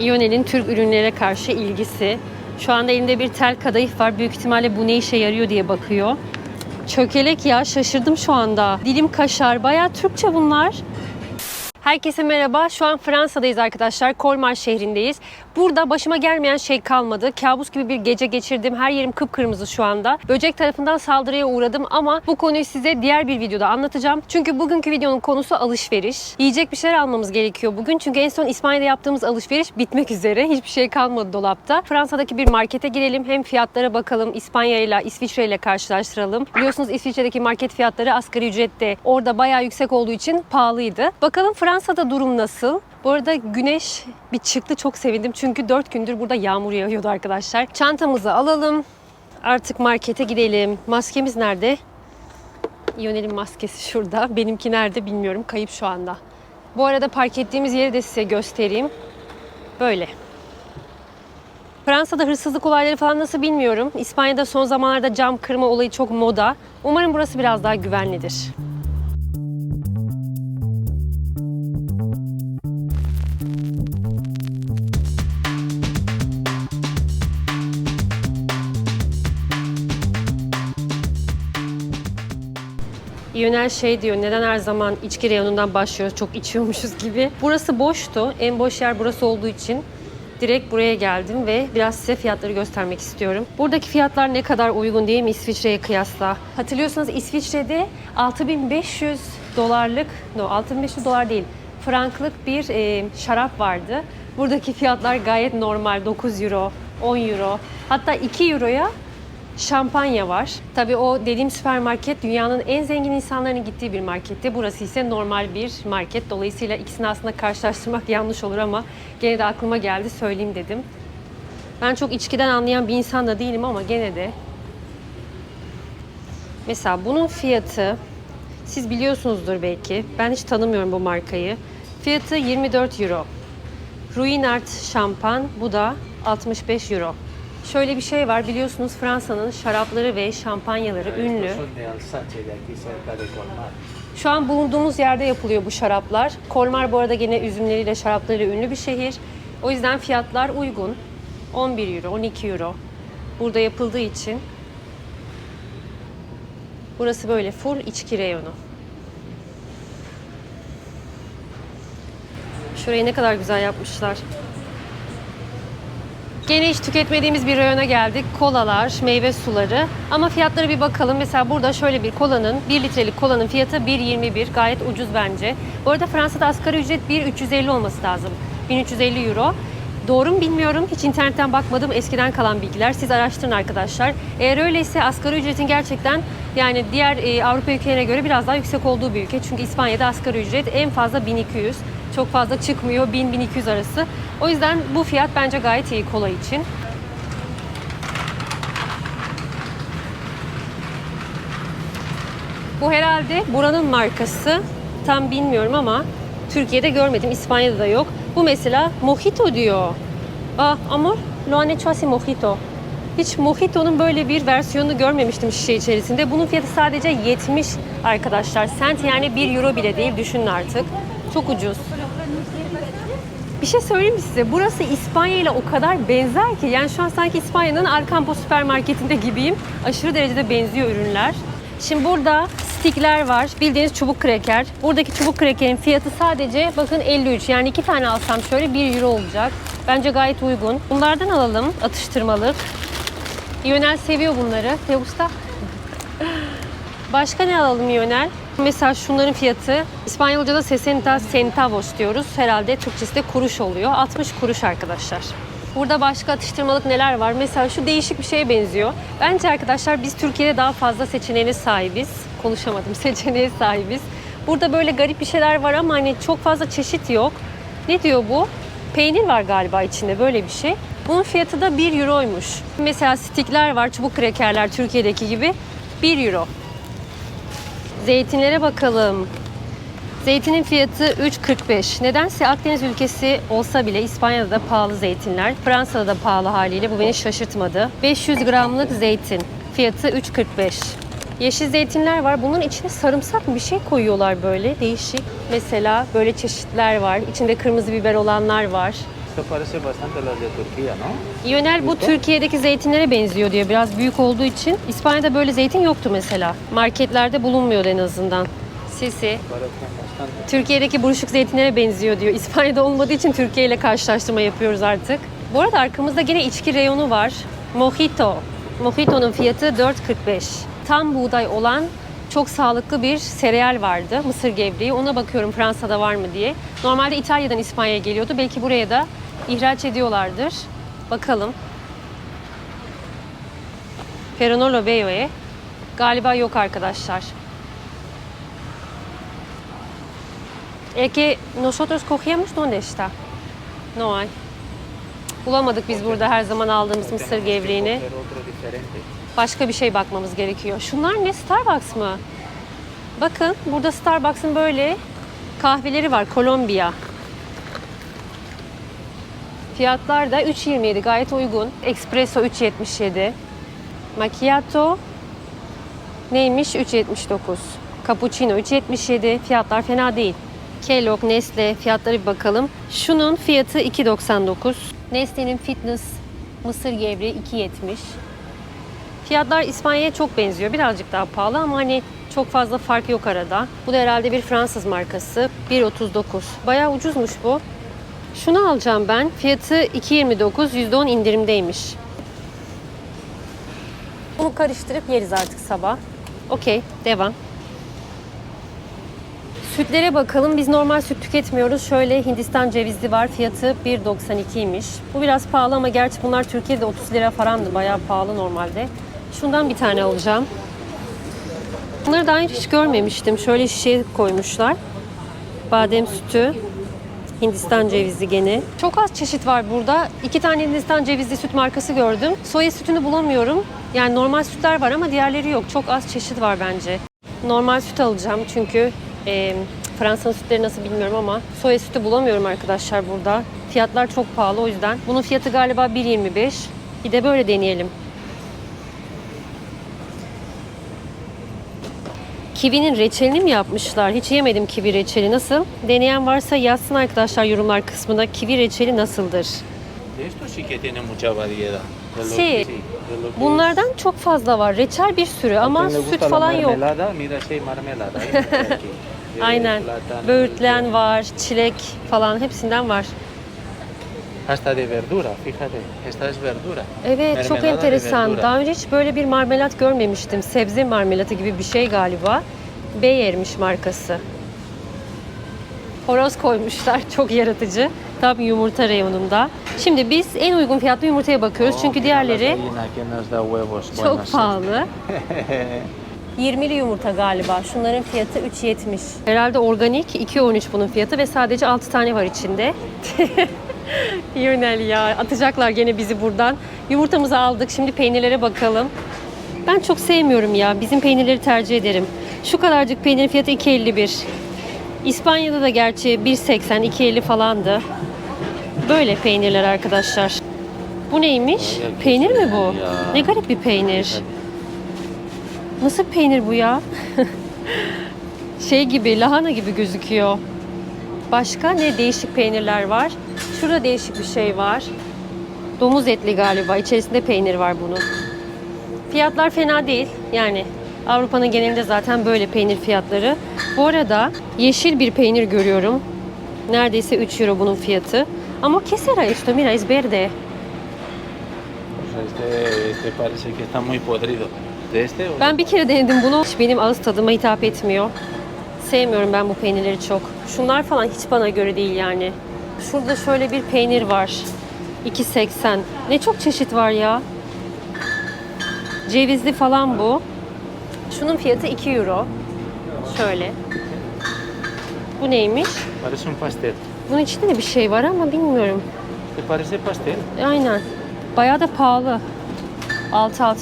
Ionel'in Türk ürünlere karşı ilgisi. Şu anda elinde bir tel kadayıf var. Büyük ihtimalle bu ne işe yarıyor diye bakıyor. Çökelek ya şaşırdım şu anda. Dilim kaşar. Bayağı Türkçe bunlar. Herkese merhaba. Şu an Fransa'dayız arkadaşlar. Colmar şehrindeyiz. Burada başıma gelmeyen şey kalmadı. Kabus gibi bir gece geçirdim. Her yerim kıpkırmızı şu anda. Böcek tarafından saldırıya uğradım ama bu konuyu size diğer bir videoda anlatacağım. Çünkü bugünkü videonun konusu alışveriş. Yiyecek bir şeyler almamız gerekiyor bugün. Çünkü en son İspanya'da yaptığımız alışveriş bitmek üzere. Hiçbir şey kalmadı dolapta. Fransa'daki bir markete girelim. Hem fiyatlara bakalım. İspanya ile İsviçre ile karşılaştıralım. Biliyorsunuz İsviçre'deki market fiyatları asgari ücrette. Orada bayağı yüksek olduğu için pahalıydı. Bakalım Fransa'da durum nasıl? Bu arada güneş bir çıktı çok sevindim çünkü 4 gündür burada yağmur yağıyordu arkadaşlar. Çantamızı alalım. Artık markete gidelim. Maskemiz nerede? Ionel'in maskesi şurada. Benimki nerede bilmiyorum. Kayıp şu anda. Bu arada park ettiğimiz yeri de size göstereyim. Böyle. Fransa'da hırsızlık olayları falan nasıl bilmiyorum. İspanya'da son zamanlarda cam kırma olayı çok moda. Umarım burası biraz daha güvenlidir. Yönel şey diyor neden her zaman içki reyonundan başlıyoruz çok içiyormuşuz gibi. Burası boştu. En boş yer burası olduğu için direkt buraya geldim ve biraz size fiyatları göstermek istiyorum. Buradaki fiyatlar ne kadar uygun değil mi İsviçre'ye kıyasla? Hatırlıyorsanız İsviçre'de 6500 dolarlık, no 6500 dolar değil, franklık bir e, şarap vardı. Buradaki fiyatlar gayet normal 9 euro, 10 euro hatta 2 euroya şampanya var. Tabii o dediğim süpermarket dünyanın en zengin insanların gittiği bir marketti. Burası ise normal bir market. Dolayısıyla ikisini aslında karşılaştırmak yanlış olur ama gene de aklıma geldi söyleyeyim dedim. Ben çok içkiden anlayan bir insan da değilim ama gene de Mesela bunun fiyatı siz biliyorsunuzdur belki. Ben hiç tanımıyorum bu markayı. Fiyatı 24 euro. Ruinart şampan bu da 65 euro. Şöyle bir şey var biliyorsunuz Fransa'nın şarapları ve şampanyaları ünlü. Şu an bulunduğumuz yerde yapılıyor bu şaraplar. Kolmar bu arada gene üzümleriyle şaraplarıyla ünlü bir şehir. O yüzden fiyatlar uygun. 11 euro, 12 euro. Burada yapıldığı için. Burası böyle full içki reyonu. Şurayı ne kadar güzel yapmışlar. Gene hiç tüketmediğimiz bir reyona geldik. Kolalar, meyve suları. Ama fiyatlara bir bakalım. Mesela burada şöyle bir kolanın, 1 litrelik kolanın fiyatı 1.21. Gayet ucuz bence. Bu arada Fransa'da asgari ücret 1.350 olması lazım. 1350 euro. Doğru mu bilmiyorum. Hiç internetten bakmadım. Eskiden kalan bilgiler. Siz araştırın arkadaşlar. Eğer öyleyse asgari ücretin gerçekten yani diğer e, Avrupa ülkelerine göre biraz daha yüksek olduğu bir ülke. Çünkü İspanya'da asgari ücret en fazla 1200. Çok fazla çıkmıyor. 1000-1200 arası. O yüzden bu fiyat bence gayet iyi kola için. Bu herhalde buranın markası. Tam bilmiyorum ama Türkiye'de görmedim. İspanya'da da yok. Bu mesela mojito diyor. Ah amor, lo han hecho así mojito. Hiç mojito'nun böyle bir versiyonunu görmemiştim şişe içerisinde. Bunun fiyatı sadece 70 arkadaşlar. Sent yani 1 euro bile değil düşünün artık. Çok ucuz. Bir şey söyleyeyim size? Burası İspanya ile o kadar benzer ki. Yani şu an sanki İspanya'nın Arcampo süpermarketinde gibiyim. Aşırı derecede benziyor ürünler. Şimdi burada stickler var. Bildiğiniz çubuk kreker. Buradaki çubuk krekerin fiyatı sadece bakın 53. Yani iki tane alsam şöyle 1 euro olacak. Bence gayet uygun. Bunlardan alalım atıştırmalık. Yönel seviyor bunları. Te gusta? Başka ne alalım Yönel? Mesela şunların fiyatı İspanyolca'da 60 centavos diyoruz. Herhalde Türkçesi de kuruş oluyor. 60 kuruş arkadaşlar. Burada başka atıştırmalık neler var? Mesela şu değişik bir şeye benziyor. Bence arkadaşlar biz Türkiye'de daha fazla seçeneğine sahibiz. Konuşamadım. Seçeneğe sahibiz. Burada böyle garip bir şeyler var ama hani çok fazla çeşit yok. Ne diyor bu? Peynir var galiba içinde böyle bir şey. Bunun fiyatı da 1 euroymuş. Mesela stikler var, çubuk krekerler Türkiye'deki gibi. 1 euro. Zeytinlere bakalım. Zeytinin fiyatı 3.45. Nedense Akdeniz ülkesi olsa bile İspanya'da da pahalı zeytinler. Fransa'da da pahalı haliyle bu beni şaşırtmadı. 500 gramlık zeytin. Fiyatı 3.45. Yeşil zeytinler var. Bunun içine sarımsak mı bir şey koyuyorlar böyle değişik. Mesela böyle çeşitler var. İçinde kırmızı biber olanlar var. Esto parece bastante las de Turquía, ¿no? Yönel bu? Türkiye'deki zeytinlere benziyor diyor. Biraz büyük olduğu için. İspanya'da böyle zeytin yoktu mesela. Marketlerde bulunmuyordu en azından. Sisi. Parecen bastante. Türkiye'deki buruşuk zeytinlere benziyor diyor. İspanya'da olmadığı için Türkiye ile karşılaştırma yapıyoruz artık. Bu arada arkamızda yine içki reyonu var. Mojito. Mojito'nun fiyatı 4.45. Tam buğday olan çok sağlıklı bir sereal vardı. Mısır gevreği. Ona bakıyorum Fransa'da var mı diye. Normalde İtalya'dan İspanya'ya geliyordu. Belki buraya da ihraç ediyorlardır. Bakalım. Peronolo Beyoe. Galiba yok arkadaşlar. El que nosotros cogíamos ¿dónde está? No hay. Bulamadık biz burada her zaman aldığımız mısır gevreğini. Başka bir şey bakmamız gerekiyor. Şunlar ne? Starbucks mı? Bakın burada Starbucks'ın böyle kahveleri var. Kolombiya. Fiyatlar da 3.27 gayet uygun. Espresso 3.77. Macchiato neymiş? 3.79. Cappuccino 3.77. Fiyatlar fena değil. Kellogg, Nestle fiyatları bir bakalım. Şunun fiyatı 2.99. Nestle'nin Fitness mısır gevreği 2.70. Fiyatlar İspanya'ya çok benziyor. Birazcık daha pahalı ama hani çok fazla fark yok arada. Bu da herhalde bir Fransız markası. 1.39. Bayağı ucuzmuş bu. Şunu alacağım ben. Fiyatı 2.29. %10 indirimdeymiş. Bunu karıştırıp yeriz artık sabah. Okey, devam. Sütlere bakalım. Biz normal süt tüketmiyoruz. Şöyle Hindistan cevizli var. Fiyatı 1.92'ymiş. Bu biraz pahalı ama gerçi bunlar Türkiye'de 30 lira falandı. Bayağı pahalı normalde. Şundan bir tane alacağım. Bunları daha hiç görmemiştim. Şöyle şişeye koymuşlar. Badem sütü. Hindistan cevizli gene. Çok az çeşit var burada. İki tane Hindistan cevizli süt markası gördüm. Soya sütünü bulamıyorum. Yani normal sütler var ama diğerleri yok. Çok az çeşit var bence. Normal süt alacağım çünkü e, Fransa'nın sütleri nasıl bilmiyorum ama soya sütü bulamıyorum arkadaşlar burada. Fiyatlar çok pahalı o yüzden. Bunun fiyatı galiba 1.25. Bir de böyle deneyelim. Kivinin reçelini mi yapmışlar? Hiç yemedim kivi reçeli. Nasıl? Deneyen varsa yazsın arkadaşlar yorumlar kısmında. Kivi reçeli nasıldır? Sí Bunlardan çok fazla var. Reçel bir sürü ama süt falan yok. ¿eh? Aynen. plátano, Böğürtlen de- var, çilek falan hepsinden var. Hasta de verdura, fíjate. Esta es verdura. Evet çok Mermelada de enteresan. Daha önce hiç böyle bir marmelat görmemiştim. Sebze marmelatı gibi bir şey galiba. Beyermiş markası. Horoz koymuşlar. Çok yaratıcı. Tam yumurta reyonunda. Şimdi biz en uygun fiyatlı yumurtaya bakıyoruz. Oh, Çünkü diğerleri çok pahalı. 20'li yumurta galiba. Şunların fiyatı 3.70. Herhalde organik 2.13 bunun fiyatı ve sadece 6 tane var içinde. Yönel ya atacaklar gene bizi buradan. Yumurtamızı aldık. Şimdi peynirlere bakalım. Ben çok sevmiyorum ya. Bizim peynirleri tercih ederim. Şu kadarcık peynir fiyatı 2.51. İspanya'da da gerçi 1.80, 2.50 falandı. Böyle peynirler arkadaşlar. Bu neymiş? Peynir mi bu? Ne garip bir peynir. Nasıl peynir bu ya? şey gibi, lahana gibi gözüküyor. Başka ne değişik peynirler var? Şurada değişik bir şey var. Domuz etli galiba. İçerisinde peynir var bunun. Fiyatlar fena değil. Yani Avrupa'nın genelinde zaten böyle peynir fiyatları. Bu arada yeşil bir peynir görüyorum. Neredeyse 3 euro bunun fiyatı. Ama ¿qué será esto? Mira, es verde. Pues este, este parece que está muy podrido. De este o Ben bir kere denedim bunu. Hiç benim ağız tadıma hitap etmiyor. Sevmiyorum ben bu peynirleri çok. Şunlar falan hiç bana göre değil yani. Şurada şöyle bir peynir var. 2.80. Ne çok çeşit var ya. Cevizli falan bu. Şunun fiyatı 2 euro. Şöyle. Bu neymiş? parece un pastel. Bunun içinde de bir şey var ama bilmiyorum. ¿Te parece pastel? Aynen. Bayağı da pahalı. 6.60.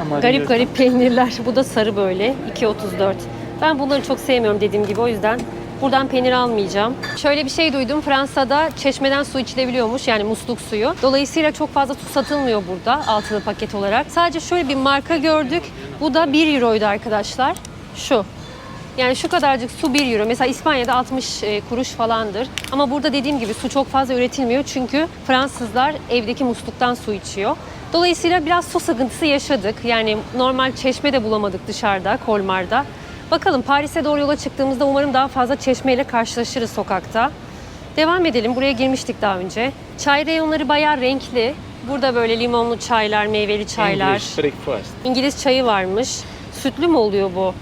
ama Garip garip peynirler. Bu da sarı böyle. 2.34. Ben bunları çok sevmiyorum dediğim gibi. O yüzden buradan peynir almayacağım. Şöyle bir şey duydum. Fransa'da çeşmeden su içilebiliyormuş. Yani musluk suyu. Dolayısıyla çok fazla su satılmıyor burada altılı paket olarak. Sadece şöyle bir marka gördük. Bu da 1 euroydu arkadaşlar. Şu. Yani şu kadarcık su 1 euro. Mesela İspanya'da 60 e, kuruş falandır. Ama burada dediğim gibi su çok fazla üretilmiyor. Çünkü Fransızlar evdeki musluktan su içiyor. Dolayısıyla biraz su sıkıntısı yaşadık. Yani normal çeşme de bulamadık dışarıda, Kolmar'da. Bakalım Paris'e doğru yola çıktığımızda umarım daha fazla çeşmeyle karşılaşırız sokakta. Devam edelim. Buraya girmiştik daha önce. Çay reyonları bayağı renkli. Burada böyle limonlu çaylar, meyveli çaylar. English breakfast. İngiliz çayı varmış. Sütlü mü oluyor bu?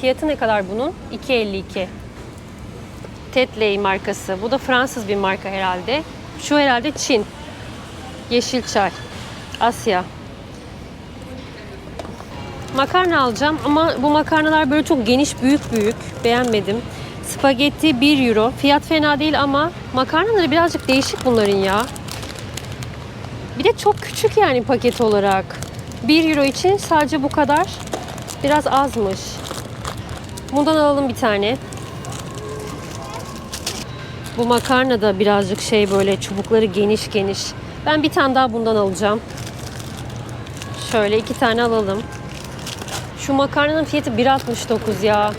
Fiyatı ne kadar bunun? 2.52. Tetley markası. Bu da Fransız bir marka herhalde. Şu herhalde Çin. Yeşil çay. Asya. Makarna alacağım ama bu makarnalar böyle çok geniş büyük büyük. Beğenmedim. Spagetti 1 euro. Fiyat fena değil ama makarnaları birazcık değişik bunların ya. Bir de çok küçük yani paket olarak. 1 euro için sadece bu kadar. Biraz azmış. Bundan alalım bir tane. Bu makarna da birazcık şey böyle çubukları geniş geniş. Ben bir tane daha bundan alacağım. Şöyle iki tane alalım. Şu makarnanın fiyatı 1.69 ya.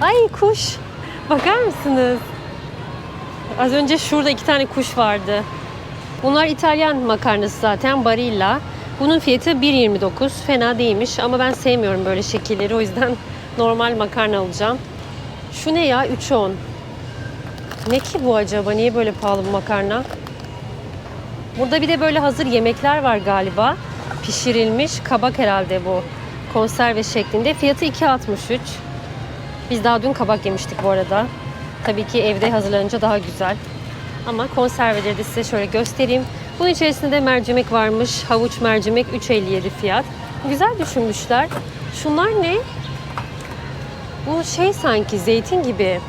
Ay kuş. Bakar mısınız? Az önce şurada iki tane kuş vardı. Bunlar İtalyan makarnası zaten Barilla. Bunun fiyatı 1.29. Fena değilmiş ama ben sevmiyorum böyle şekilleri. O yüzden normal makarna alacağım. Şu ne ya? 3.10. Ne ki bu acaba? Niye böyle pahalı bu makarna? Burada bir de böyle hazır yemekler var galiba. Pişirilmiş kabak herhalde bu. Konserve şeklinde. Fiyatı 2.63. Biz daha dün kabak yemiştik bu arada. Tabii ki evde hazırlanınca daha güzel. Ama konserveleri de size şöyle göstereyim. Bunun içerisinde de mercimek varmış. Havuç mercimek 3.57 fiyat. Güzel düşünmüşler. Şunlar ne? Bu şey sanki zeytin gibi.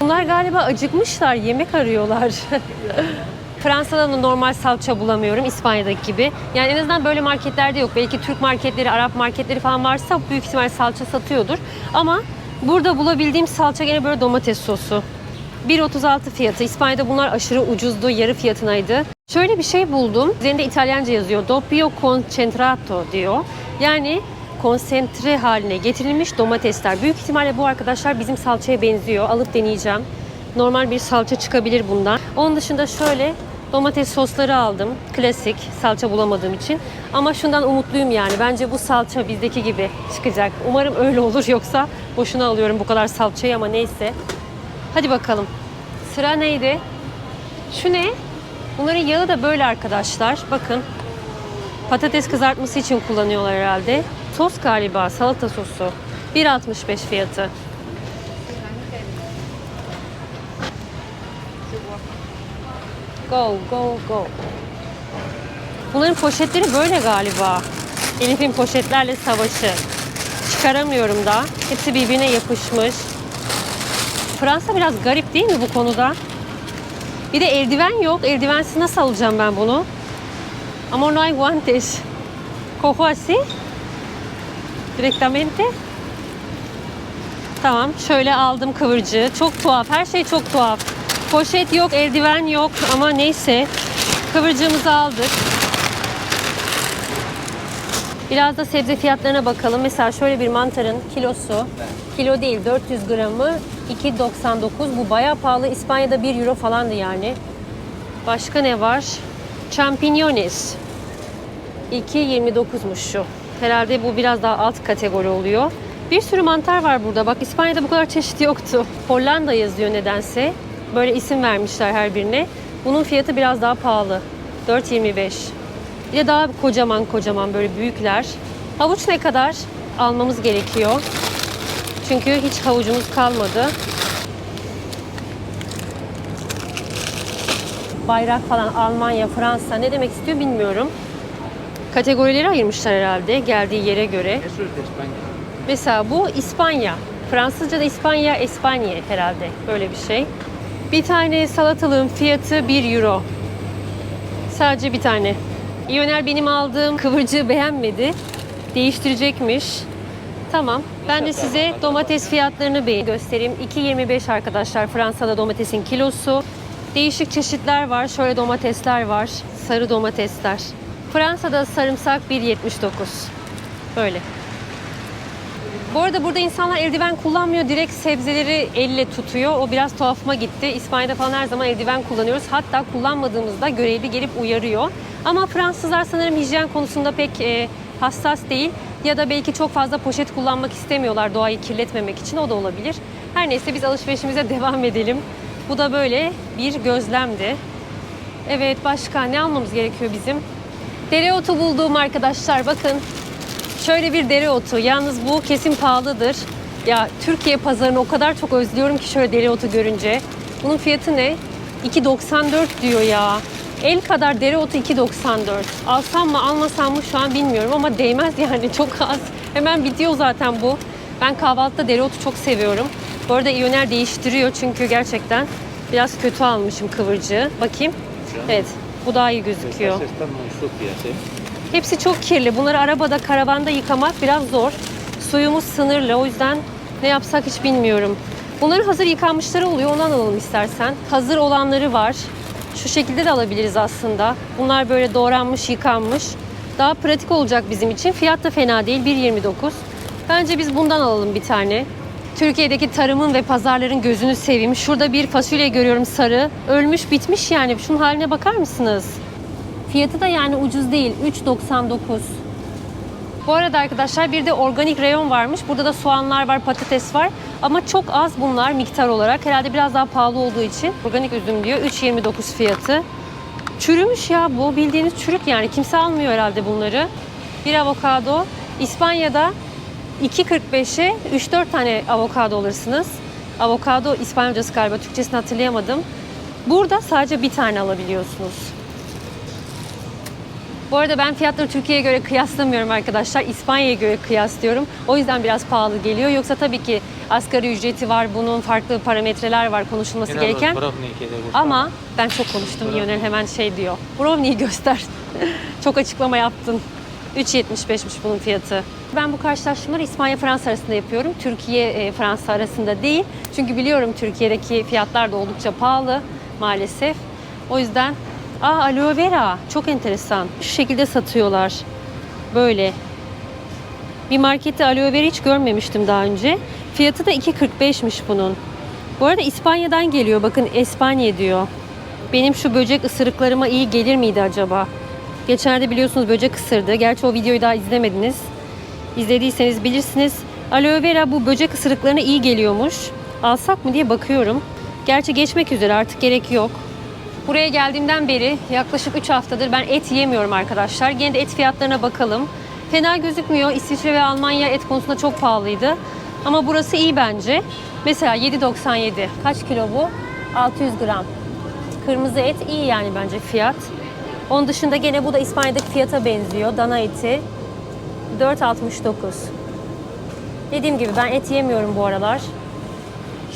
Bunlar galiba acıkmışlar, yemek arıyorlar. Fransa'da da normal salça bulamıyorum İspanya'daki gibi. Yani en azından böyle marketlerde yok. Belki Türk marketleri, Arap marketleri falan varsa büyük ihtimal salça satıyordur. Ama burada bulabildiğim salça gene böyle domates sosu. 1.36 fiyatı. İspanya'da bunlar aşırı ucuzdu. Yarı fiyatınaydı. Şöyle bir şey buldum. Üzerinde İtalyanca yazıyor. Doppio concentrato diyor. Yani konsantre haline getirilmiş domatesler. Büyük ihtimalle bu arkadaşlar bizim salçaya benziyor. Alıp deneyeceğim. Normal bir salça çıkabilir bundan. Onun dışında şöyle domates sosları aldım. Klasik salça bulamadığım için. Ama şundan umutluyum yani. Bence bu salça bizdeki gibi çıkacak. Umarım öyle olur yoksa boşuna alıyorum bu kadar salçayı ama neyse. Hadi bakalım. Sıra neydi? Şu ne? Bunların yağı da böyle arkadaşlar. Bakın. Patates kızartması için kullanıyorlar herhalde. Sos galiba, salata sosu. 1.65 fiyatı. Go, go, go. Bunların poşetleri böyle galiba. Elif'in poşetlerle savaşı. Çıkaramıyorum da. Hepsi birbirine yapışmış. Fransa biraz garip değil mi bu konuda? Bir de eldiven yok. Eldivensiz nasıl alacağım ben bunu? Ama no hay guantes. Cojo así. Directamente. Tamam. Şöyle aldım kıvırcığı. Çok tuhaf. Her şey çok tuhaf. Poşet yok, eldiven yok ama neyse. Kıvırcığımızı aldık. Biraz da sebze fiyatlarına bakalım. Mesela şöyle bir mantarın kilosu, kilo değil 400 gramı 2.99. Bu bayağı pahalı. İspanya'da 1 euro falandı yani. Başka ne var? Champiñones. 2.29'muş şu. Herhalde bu biraz daha alt kategori oluyor. Bir sürü mantar var burada. Bak İspanya'da bu kadar çeşit yoktu. Hollanda yazıyor nedense. Böyle isim vermişler her birine. Bunun fiyatı biraz daha pahalı. 4.25. Bir de daha kocaman kocaman böyle büyükler. Havuç ne kadar almamız gerekiyor? Çünkü hiç havucumuz kalmadı. Bayrak falan Almanya, Fransa ne demek istiyor bilmiyorum. Kategorileri ayırmışlar herhalde geldiği yere göre. Mesela bu İspanya. Fransızca'da İspanya, Espanya herhalde. Böyle bir şey. Bir tane salatalığın fiyatı 1 euro. Sadece bir tane. İyoner benim aldığım kıvırcığı beğenmedi. Değiştirecekmiş. Tamam. Ben de size domates fiyatlarını bir göstereyim. 2.25 arkadaşlar Fransa'da domatesin kilosu. Değişik çeşitler var. Şöyle domatesler var. Sarı domatesler. Fransa'da sarımsak 1.79. Böyle. Bu arada burada insanlar eldiven kullanmıyor. Direkt sebzeleri elle tutuyor. O biraz tuhafıma gitti. İspanya'da falan her zaman eldiven kullanıyoruz. Hatta kullanmadığımızda görevli gelip uyarıyor. Ama Fransızlar sanırım hijyen konusunda pek e, hassas değil. Ya da belki çok fazla poşet kullanmak istemiyorlar doğayı kirletmemek için. O da olabilir. Her neyse biz alışverişimize devam edelim. Bu da böyle bir gözlemdi. Evet başka ne almamız gerekiyor bizim? Dereotu bulduğum arkadaşlar bakın. Şöyle bir dereotu. Yalnız bu kesin pahalıdır. Ya Türkiye pazarını o kadar çok özlüyorum ki şöyle dereotu görünce. Bunun fiyatı ne? 2.94 diyor ya. El kadar dereotu 2.94. Alsam mı almasam mı şu an bilmiyorum ama değmez yani çok az. Hemen bitiyor zaten bu. Ben kahvaltıda dereotu çok seviyorum. Bu arada İyoner değiştiriyor çünkü gerçekten biraz kötü almışım kıvırcığı. Bakayım. Evet bu daha iyi gözüküyor. Hepsi çok kirli. Bunları arabada, karavanda yıkamak biraz zor. Suyumuz sınırlı. O yüzden ne yapsak hiç bilmiyorum. Bunların hazır yıkanmışları oluyor. Ondan alalım istersen. Hazır olanları var. Şu şekilde de alabiliriz aslında. Bunlar böyle doğranmış, yıkanmış. Daha pratik olacak bizim için. Fiyat da fena değil. 1.29. Bence biz bundan alalım bir tane. Türkiye'deki tarımın ve pazarların gözünü seveyim. Şurada bir fasulye görüyorum sarı. Ölmüş bitmiş yani. Şunun haline bakar mısınız? Fiyatı da yani ucuz değil. 3.99. Bu arada arkadaşlar bir de organik reyon varmış. Burada da soğanlar var, patates var. Ama çok az bunlar miktar olarak. Herhalde biraz daha pahalı olduğu için. Organik üzüm diyor. 3.29 fiyatı. Çürümüş ya bu. Bildiğiniz çürük yani. Kimse almıyor herhalde bunları. Bir avokado. İspanya'da 2.45'e 3-4 tane avokado alırsınız. Avokado İspanyolcası galiba. Türkçesini hatırlayamadım. Burada sadece bir tane alabiliyorsunuz. Bu arada ben fiyatları Türkiye'ye göre kıyaslamıyorum arkadaşlar. İspanya'ya göre kıyaslıyorum. O yüzden biraz pahalı geliyor. Yoksa tabii ki asgari ücreti var. Bunun farklı parametreler var konuşulması gereken. Ama ben çok konuştum. Yönel hemen şey diyor. Brownie'yi göster. çok açıklama yaptın. 3.75'miş bunun fiyatı. Ben bu karşılaştırmaları İspanya-Fransa arasında yapıyorum. Türkiye-Fransa arasında değil. Çünkü biliyorum Türkiye'deki fiyatlar da oldukça pahalı maalesef. O yüzden Aa aloe vera çok enteresan. Şu şekilde satıyorlar. Böyle. Bir markette aloe vera hiç görmemiştim daha önce. Fiyatı da 2.45'miş bunun. Bu arada İspanya'dan geliyor. Bakın Espanya diyor. Benim şu böcek ısırıklarıma iyi gelir miydi acaba? Geçenlerde biliyorsunuz böcek ısırdı. Gerçi o videoyu daha izlemediniz. İzlediyseniz bilirsiniz. Aloe vera bu böcek ısırıklarına iyi geliyormuş. Alsak mı diye bakıyorum. Gerçi geçmek üzere artık gerek yok. Buraya geldiğimden beri yaklaşık 3 haftadır ben et yemiyorum arkadaşlar. Gene de et fiyatlarına bakalım. Fena gözükmüyor. İsviçre ve Almanya et konusunda çok pahalıydı. Ama burası iyi bence. Mesela 7.97. Kaç kilo bu? 600 gram. Kırmızı et iyi yani bence fiyat. Onun dışında gene bu da İspanya'daki fiyata benziyor. Dana eti 4.69. Dediğim gibi ben et yemiyorum bu aralar.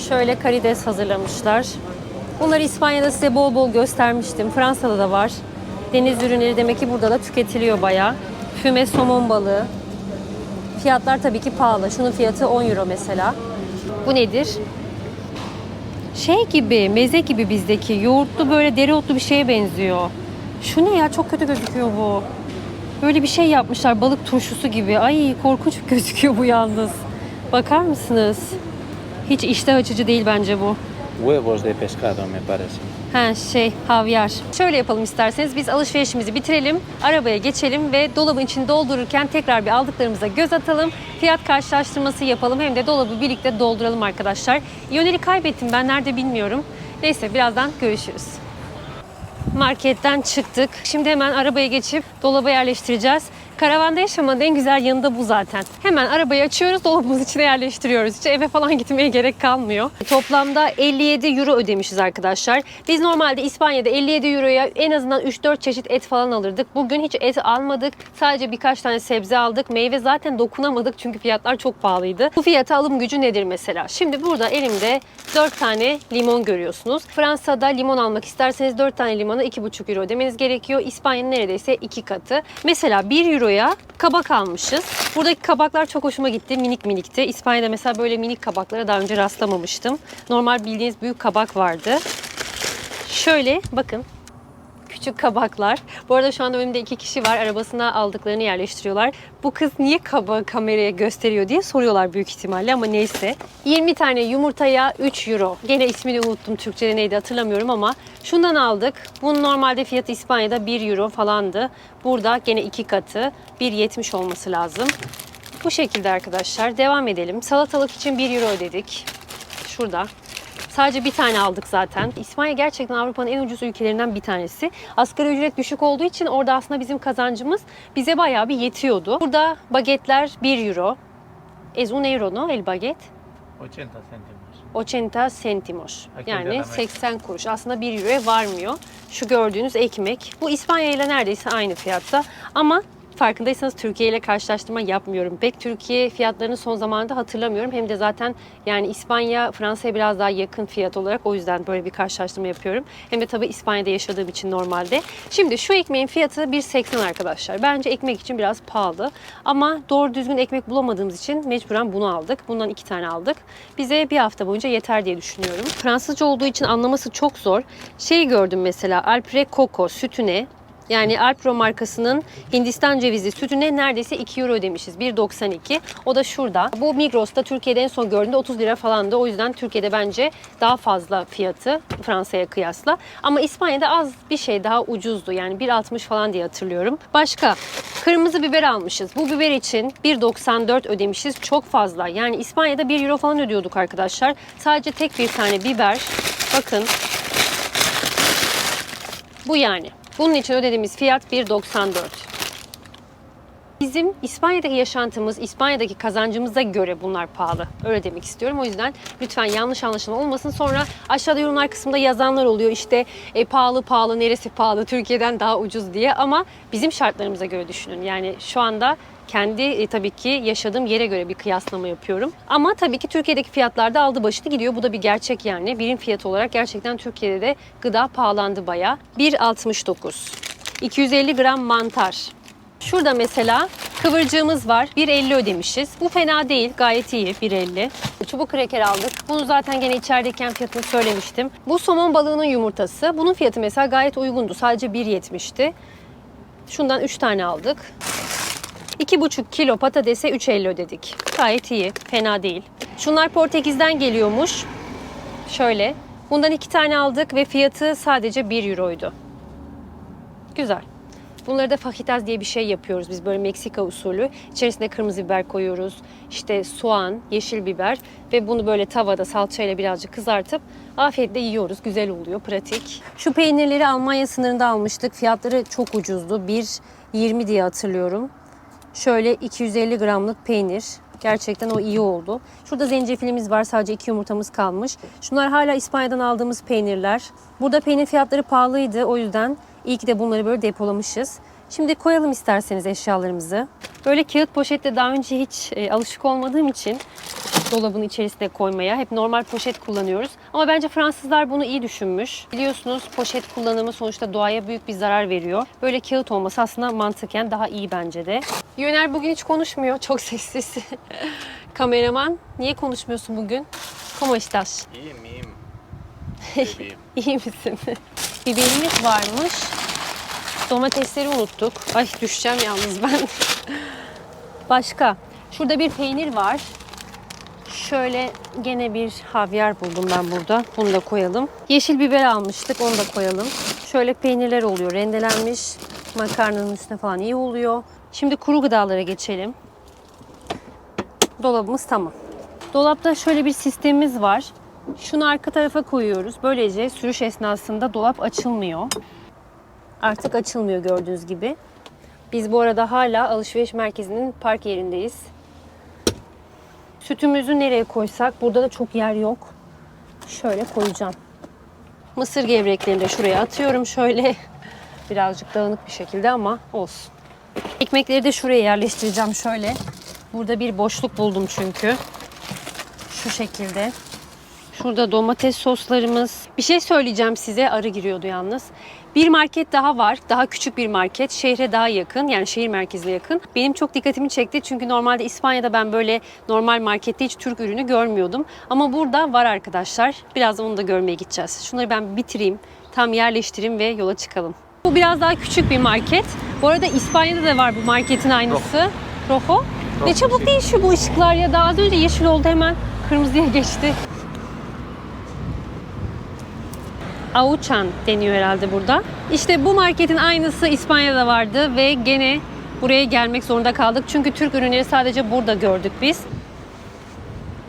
Şöyle karides hazırlamışlar. Bunları İspanya'da size bol bol göstermiştim. Fransa'da da var. Deniz ürünleri demek ki burada da tüketiliyor bayağı. Füme somon balığı. Fiyatlar tabii ki pahalı. Şunun fiyatı 10 euro mesela. Bu nedir? Şey gibi, meze gibi bizdeki. Yoğurtlu böyle dereotlu bir şeye benziyor. Şu ne ya? Çok kötü gözüküyor bu. Böyle bir şey yapmışlar. Balık turşusu gibi. Ay korkunç gözüküyor bu yalnız. Bakar mısınız? Hiç iştah açıcı değil bence bu. Huevos de pescado, me parece. Ha şey havyar. Şöyle yapalım isterseniz biz alışverişimizi bitirelim, arabaya geçelim ve dolabın içini doldururken tekrar bir aldıklarımıza göz atalım. Fiyat karşılaştırması yapalım hem de dolabı birlikte dolduralım arkadaşlar. İyoneli kaybettim ben nerede bilmiyorum. Neyse birazdan görüşürüz. Marketten çıktık. Şimdi hemen arabaya geçip dolaba yerleştireceğiz. Karavanda yaşamanın en güzel yanı da bu zaten. Hemen arabayı açıyoruz, dolabımızın içine yerleştiriyoruz. Hiç eve falan gitmeye gerek kalmıyor. Toplamda 57 euro ödemişiz arkadaşlar. Biz normalde İspanya'da 57 euroya en azından 3-4 çeşit et falan alırdık. Bugün hiç et almadık. Sadece birkaç tane sebze aldık. Meyve zaten dokunamadık çünkü fiyatlar çok pahalıydı. Bu fiyata alım gücü nedir mesela? Şimdi burada elimde 4 tane limon görüyorsunuz. Fransa'da limon almak isterseniz 4 tane limona 2,5 euro ödemeniz gerekiyor. İspanya'nın neredeyse 2 katı. Mesela 1 euroya kabak almışız. Buradaki kabaklar çok hoşuma gitti. Minik minikti. İspanya'da mesela böyle minik kabaklara daha önce rastlamamıştım. Normal bildiğiniz büyük kabak vardı. Şöyle bakın. Küçük kabaklar. Bu arada şu anda önümde iki kişi var. Arabasına aldıklarını yerleştiriyorlar. Bu kız niye kabağı kameraya gösteriyor diye soruyorlar büyük ihtimalle ama neyse. 20 tane yumurtaya 3 euro. Gene ismini unuttum. Türkçe'de neydi hatırlamıyorum ama şundan aldık. Bunun normalde fiyatı İspanya'da 1 euro falandı. Burada gene iki katı. 1.70 olması lazım. Bu şekilde arkadaşlar. Devam edelim. Salatalık için 1 euro ödedik. Şurada. Sadece bir tane aldık zaten. İspanya gerçekten Avrupa'nın en ucuz ülkelerinden bir tanesi. Asgari ücret düşük olduğu için orada aslında bizim kazancımız bize bayağı bir yetiyordu. Burada bagetler 1 euro. Es un euro no el baget? 80 céntimos. 80 centimos. Aquí Yani demek. 80 kuruş. Aslında 1 euroya varmıyor. Şu gördüğünüz ekmek. Bu İspanya ile neredeyse aynı fiyatta. Ama farkındaysanız Türkiye ile karşılaştırma yapmıyorum. Pek Türkiye fiyatlarını son zamanlarda hatırlamıyorum. Hem de zaten yani İspanya Fransa'ya biraz daha yakın fiyat olarak o yüzden böyle bir karşılaştırma yapıyorum. Hem de tabii İspanya'da yaşadığım için normalde. Şimdi şu ekmeğin fiyatı 1.80 arkadaşlar. Bence ekmek için biraz pahalı. Ama doğru düzgün ekmek bulamadığımız için mecburen bunu aldık. Bundan iki tane aldık. Bize bir hafta boyunca yeter diye düşünüyorum. Fransızca olduğu için anlaması çok zor. Şey gördüm mesela Alpre Coco sütüne yani Alpro markasının Hindistan cevizi sütüne neredeyse 2 euro ödemişiz. 1.92. O da şurada. Bu Migros'ta Türkiye'de en son gördüğümde 30 lira falandı. O yüzden Türkiye'de bence daha fazla fiyatı Fransa'ya kıyasla. Ama İspanya'da az bir şey daha ucuzdu. Yani 1.60 falan diye hatırlıyorum. Başka kırmızı biber almışız. Bu biber için 1.94 ödemişiz. Çok fazla. Yani İspanya'da 1 euro falan ödüyorduk arkadaşlar. Sadece tek bir tane biber. Bakın bu yani. Bunun için ödediğimiz fiyat 1.94. Bizim İspanya'daki yaşantımız, İspanya'daki kazancımıza göre bunlar pahalı. Öyle demek istiyorum. O yüzden lütfen yanlış anlaşılma olmasın. Sonra aşağıda yorumlar kısmında yazanlar oluyor. İşte e, pahalı pahalı, neresi pahalı, Türkiye'den daha ucuz diye. Ama bizim şartlarımıza göre düşünün. Yani şu anda kendi e, tabii ki yaşadığım yere göre bir kıyaslama yapıyorum. Ama tabii ki Türkiye'deki fiyatlar da aldı başını gidiyor. Bu da bir gerçek yani. Birim fiyat olarak gerçekten Türkiye'de de gıda pahalandı bayağı. 1.69. 250 gram mantar. Şurada mesela kıvırcığımız var. 1.50 ödemişiz. Bu fena değil. Gayet iyi. 1.50. Çubuk kreker aldık. Bunu zaten gene içerideyken fiyatını söylemiştim. Bu somon balığının yumurtası. Bunun fiyatı mesela gayet uygundu. Sadece 1.70'ti. Şundan 3 tane aldık. 2,5 kilo patatese 3.50 ödedik. Gayet iyi. Fena değil. Şunlar Portekiz'den geliyormuş. Şöyle. Bundan 2 tane aldık ve fiyatı sadece 1 euroydu. Güzel. Bunları da fajitas diye bir şey yapıyoruz biz böyle Meksika usulü. İçerisine kırmızı biber koyuyoruz. işte soğan, yeşil biber ve bunu böyle tavada salçayla birazcık kızartıp afiyetle yiyoruz. Güzel oluyor, pratik. Şu peynirleri Almanya sınırında almıştık. Fiyatları çok ucuzdu. 1.20 diye hatırlıyorum. Şöyle 250 gramlık peynir. Gerçekten o iyi oldu. Şurada zencefilimiz var. Sadece iki yumurtamız kalmış. Şunlar hala İspanya'dan aldığımız peynirler. Burada peynir fiyatları pahalıydı. O yüzden iyi ki de bunları böyle depolamışız. Şimdi koyalım isterseniz eşyalarımızı. Böyle kağıt poşette daha önce hiç e, alışık olmadığım için dolabın içerisine koymaya hep normal poşet kullanıyoruz. Ama bence Fransızlar bunu iyi düşünmüş. Biliyorsunuz poşet kullanımı sonuçta doğaya büyük bir zarar veriyor. Böyle kağıt olması aslında mantıken daha iyi bence de. Yöner bugün hiç konuşmuyor. Çok sessiz. Kameraman niye konuşmuyorsun bugün? ¿Cómo estás? İyiyim, iyiyim. Bebeğim. İyi misin? Biberimiz varmış. Domatesleri unuttuk. Ay düşeceğim yalnız ben. Başka. Şurada bir peynir var. Şöyle gene bir havyar buldum ben burada. Bunu da koyalım. Yeşil biber almıştık. Onu da koyalım. Şöyle peynirler oluyor. Rendelenmiş. Makarnanın üstüne falan iyi oluyor. Şimdi kuru gıdalara geçelim. Dolabımız tamam. Dolapta şöyle bir sistemimiz var. Şunu arka tarafa koyuyoruz. Böylece sürüş esnasında dolap açılmıyor. Artık açılmıyor gördüğünüz gibi. Biz bu arada hala alışveriş merkezinin park yerindeyiz. Sütümüzü nereye koysak burada da çok yer yok. Şöyle koyacağım. Mısır gevreklerini de şuraya atıyorum şöyle. Birazcık dağınık bir şekilde ama olsun. Ekmekleri de şuraya yerleştireceğim şöyle. Burada bir boşluk buldum çünkü. Şu şekilde. Şurada domates soslarımız. Bir şey söyleyeceğim size. Arı giriyordu yalnız. Bir market daha var. Daha küçük bir market. Şehre daha yakın. Yani şehir merkezine yakın. Benim çok dikkatimi çekti. Çünkü normalde İspanya'da ben böyle normal markette hiç Türk ürünü görmüyordum. Ama burada var arkadaşlar. Birazdan onu da görmeye gideceğiz. Şunları ben bitireyim. Tam yerleştireyim ve yola çıkalım. Bu biraz daha küçük bir market. Bu arada İspanya'da da var bu marketin aynısı. Rojo. Ne Rojo, çabuk sí. değişiyor bu ışıklar ya. Daha az önce yeşil oldu hemen kırmızıya geçti. Auchan deniyor herhalde burada. İşte bu marketin aynısı İspanya'da vardı ve gene buraya gelmek zorunda kaldık. Çünkü Türk ürünleri sadece burada gördük biz.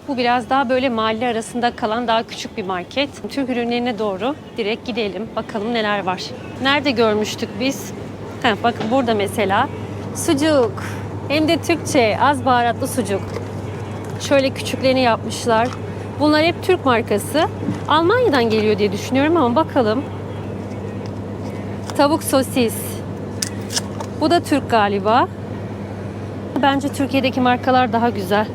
Bu biraz daha böyle mahalle arasında kalan daha küçük bir market. Türk ürünlerine doğru direkt gidelim. Bakalım neler var. Nerede görmüştük biz? Heh, bak burada mesela sucuk. Hem de Türkçe az baharatlı sucuk. Şöyle küçüklerini yapmışlar. Bunlar hep Türk markası. Almanya'dan geliyor diye düşünüyorum ama bakalım. Tavuk sosis. Bu da Türk galiba. Bence Türkiye'deki markalar daha güzel.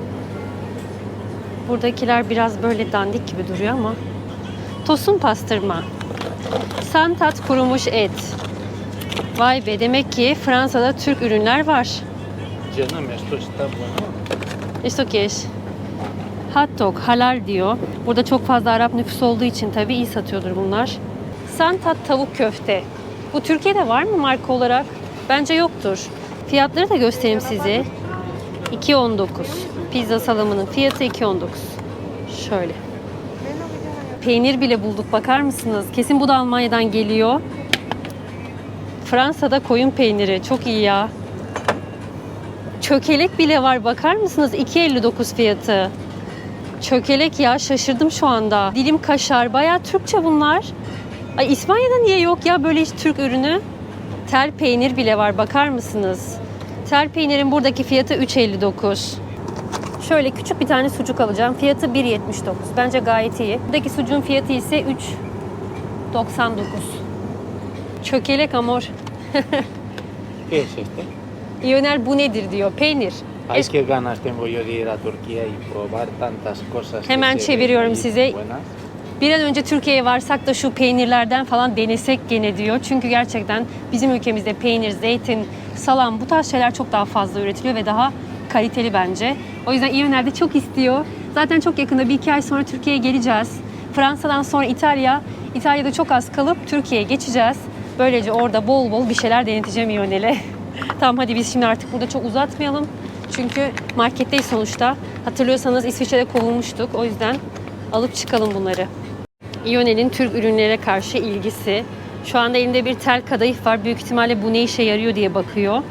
Buradakiler biraz böyle dandik gibi duruyor ama. Tosun pastırma. Santat kurumuş et. Vay be demek ki Fransa'da Türk ürünler var. Canım esto está bueno. Hot dog halal diyor. Burada çok fazla Arap nüfusu olduğu için tabii iyi satıyordur bunlar. Santat tavuk köfte. Bu Türkiye'de var mı marka olarak? Bence yoktur. Fiyatları da göstereyim size. 2.19. Pizza salamının fiyatı 2.19. Şöyle. Peynir bile bulduk bakar mısınız? Kesin bu da Almanya'dan geliyor. Fransa'da koyun peyniri. Çok iyi ya. Çökelek bile var bakar mısınız? 2.59 fiyatı. Çökelek ya şaşırdım şu anda. Dilim kaşar bayağı Türkçe bunlar. Ay İspanya'da niye yok ya böyle hiç Türk ürünü? Tel peynir bile var bakar mısınız? Tel peynirin buradaki fiyatı 3.59. Şöyle küçük bir tane sucuk alacağım. Fiyatı 1.79. Bence gayet iyi. Buradaki sucuğun fiyatı ise 3.99. Çökelek amor. ¿Qué es este? Lionel bu nedir diyor. Peynir. Ay, Es- qué ganas tengo yo de ir a Turquía y probar tantas cosas. que Hemen çeviriyorum size. buenas. Bir an önce Türkiye'ye varsak da şu peynirlerden falan denesek gene diyor. Çünkü gerçekten bizim ülkemizde peynir, zeytin, salam bu tarz şeyler çok daha fazla üretiliyor ve daha kaliteli bence. O yüzden İyoner de çok istiyor. Zaten çok yakında bir iki ay sonra Türkiye'ye geleceğiz. Fransa'dan sonra İtalya. İtalya'da çok az kalıp Türkiye'ye geçeceğiz. Böylece orada bol bol bir şeyler deneteceğim İyonel'e. tamam hadi biz şimdi artık burada çok uzatmayalım. Çünkü marketteyiz sonuçta. Hatırlıyorsanız İsviçre'de kovulmuştuk. O yüzden alıp çıkalım bunları. İyonel'in Türk ürünlere karşı ilgisi. Şu anda elinde bir tel kadayıf var. Büyük ihtimalle bu ne işe yarıyor diye bakıyor.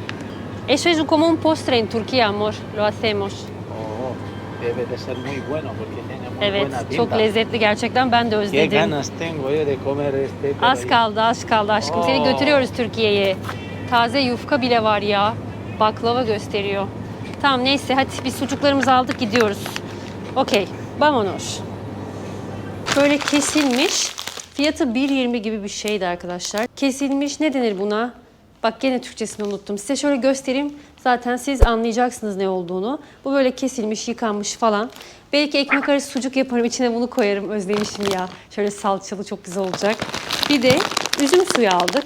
Eso es como un postre en Turquía, amor. Lo hacemos. Oh, debe de ser muy bueno porque tiene muy Evet, buena pinta. çok lezzetli gerçekten. Ben de Qué özledim. ganas tengo yo de comer este. pero Az kaldı, az kaldı aşkım. Seni Oo. götürüyoruz Türkiye'ye. Taze yufka bile var ya. Baklava gösteriyor. Tamam neyse hadi biz sucuklarımızı aldık gidiyoruz. Okey, vamonos. Böyle kesilmiş. Fiyatı 1.20 gibi bir şeydi arkadaşlar. Kesilmiş ne denir buna? Bak gene Türkçesini unuttum. Size şöyle göstereyim. Zaten siz anlayacaksınız ne olduğunu. Bu böyle kesilmiş, yıkanmış falan. Belki ekmek arası sucuk yaparım. içine bunu koyarım. Özlemişim ya. Şöyle salçalı çok güzel olacak. Bir de üzüm suyu aldık.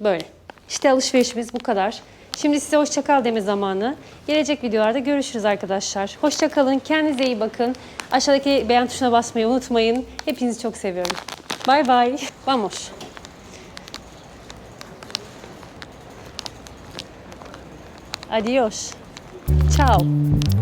Böyle. İşte alışverişimiz bu kadar. Şimdi size hoşçakal deme zamanı. Gelecek videolarda görüşürüz arkadaşlar. Hoşçakalın. Kendinize iyi bakın. Aşağıdaki beğen tuşuna basmayı unutmayın. Hepinizi çok seviyorum. Bye bye. Vamos. Adiós. Ciao.